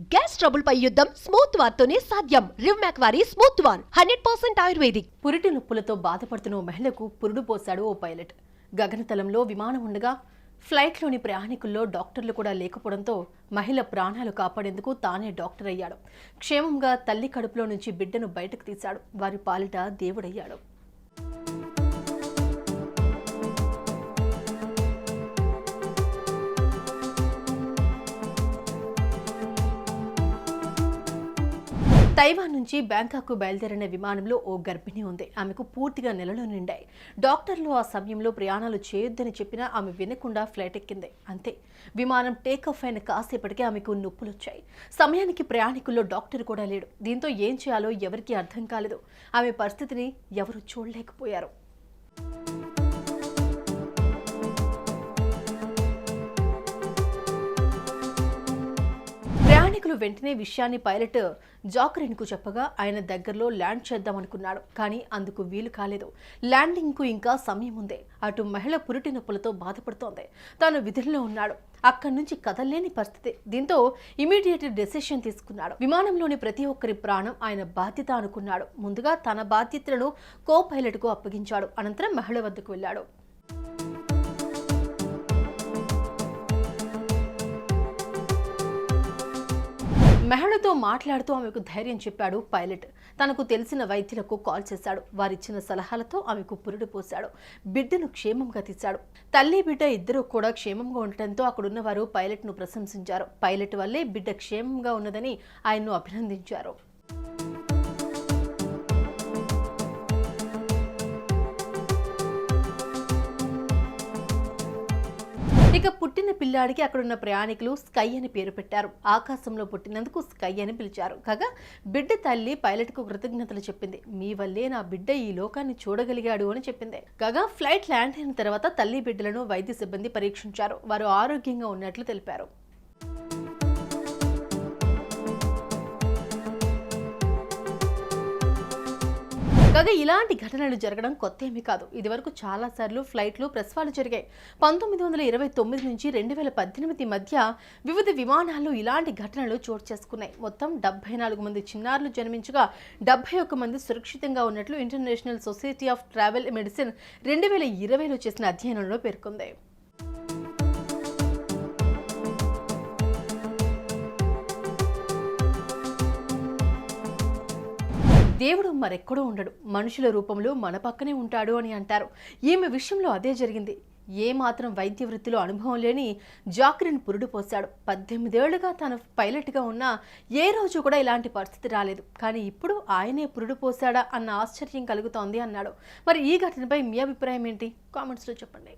Gas trouble పై యుద్ధం smooth war తోనే సాధ్యం రివ్ వారి స్మూత్ వార్ హండ్రెడ్ పర్సెంట్ ఆయుర్వేదిక్. పురిటి నొప్పులతో బాధపడుతున్న ఓ మహిళకు పురుడు పోశాడు ఓ పైలట్. గగనతలంలో విమానం ఉండగా ఫ్లైట్లోని ప్రయాణికుల్లో డాక్టర్లు కూడా లేకపోవడంతో మహిళ ప్రాణాలు కాపాడేందుకు తానే డాక్టర్ అయ్యాడు. క్షేమంగా తల్లి కడుపులో నుంచి బిడ్డను బయటకు తీశాడు. వారి పాలిట దేవుడయ్యాడు. తైవాన్ నుంచి బ్యాంకాక్ బయలుదేరిన విమానంలో ఓ గర్భిణి ఉంది. ఆమెకు పూర్తిగా నెలలు నిండాయి. డాక్టర్లు ఆ సమయంలో ప్రయాణాలు చేయొద్దని చెప్పినా ఆమె వినకుండా ఫ్లైట్ ఎక్కింది. అంతే. విమానం టేకాఫ్ అయిన కాసేపటికే ఆమెకు నొప్పులు వచ్చాయి సమయానికి ప్రయాణికుల్లో డాక్టర్ కూడా లేడు. దీంతో ఏం చేయాలో ఎవరికీ అర్థం కాలేదు. ఆమె పరిస్థితిని ఎవరు చూడలేకపోయారు. ప్రయాణికులు వెంటనే విషయాన్ని పైలట్ జాకరిన్కు చెప్పగా ఆయన దగ్గరలో ల్యాండ్ చేద్దామనుకున్నాడు. కానీ అందుకు వీలు కాలేదు. ల్యాండింగ్కు ఇంకా సమయం ఉంది. అటు మహిళ పురిటి నొప్పులతో బాధపడుతోంది. తాను విధుల్లో ఉన్నాడు. అక్కడి నుంచి కదలలేని పరిస్థితి. దీంతో ఇమీడియట్ డెసిషన్ తీసుకున్నాడు. విమానంలోని ప్రతి ఒక్కరి ప్రాణం ఆయన బాధ్యత అనుకున్నాడు. ముందుగా తన బాధ్యతలను కో పైలట్కు అప్పగించాడు. అనంతరం మహిళ వద్దకు వెళ్ళాడు. మెహళతో మాట్లాడుతూ ఆమెకు ధైర్యం చెప్పాడు పైలట్. తనకు తెలిసిన వైద్యులకు కాల్ చేశాడు. వారిచ్చిన సలహాలతో ఆమెకు పురుడు పోశాడు. బిడ్డను క్షేమంగా తీశాడు. తల్లి బిడ్డ ఇద్దరూ కూడా క్షేమంగా ఉండటంతో అక్కడున్న వారు పైలట్ను ప్రశంసించారు. పైలట్ వల్లే బిడ్డ క్షేమంగా ఉన్నదని ఆయన్ను అభినందించారు. ఇక పుట్టిన పిల్లాడికి అక్కడున్న ప్రయాణికులు స్కై అని పేరు పెట్టారు. ఆకాశంలో పుట్టినందుకు స్కై అని పిలిచారు. కాగా బిడ్డ తల్లి పైలట్కు కృతజ్ఞతలు చెప్పింది. మీ వల్లే నా బిడ్డ ఈ లోకాన్ని చూడగలిగాడు అని చెప్పింది. కాగా ఫ్లైట్ ల్యాండ్ అయిన తర్వాత తల్లి బిడ్డలను వైద్య సిబ్బంది పరీక్షించారు. వారు ఆరోగ్యంగా ఉన్నట్లు తెలిపారు. కాగా ఇలాంటి ఘటనలు జరగడం కొత్త ఏమీ కాదు. ఇదివరకు చాలాసార్లు ఫ్లైట్లు ప్రసవాలు జరిగాయి. పంతొమ్మిది వందల ఇరవై తొమ్మిది నుంచి రెండు వేల పద్దెనిమిది మధ్య వివిధ విమానాల్లో ఇలాంటి ఘటనలు చోటు చేసుకున్నాయి. మొత్తం డెబ్బై నాలుగు మంది చిన్నారులు జన్మించగా డెబ్బై ఒక్క మంది సురక్షితంగా ఉన్నట్లు international society of travel medicine రెండు వేల ఇరవైలో చేసిన అధ్యయనంలో పేర్కొంది. దేవుడు మరెక్కడో ఉండడు. మనుషుల రూపంలో మన పక్కనే ఉంటాడు అని అంటారు. ఈమె విషయంలో అదే జరిగింది. ఏ మాత్రం వైద్య వృత్తిలో అనుభవం లేని జాక్రిన్ పురుడు పోశాడు. పద్దెనిమిదేళ్ళుగా తన పైలట్గా ఉన్న ఏ రోజు కూడా ఇలాంటి పరిస్థితి రాలేదు. కానీ ఇప్పుడు ఆయనే పురుడు పోశాడా అన్న ఆశ్చర్యం కలుగుతోంది అన్నాడు. మరి ఈ ఘటనపై మీ అభిప్రాయం ఏంటి? కామెంట్స్లో చెప్పండి.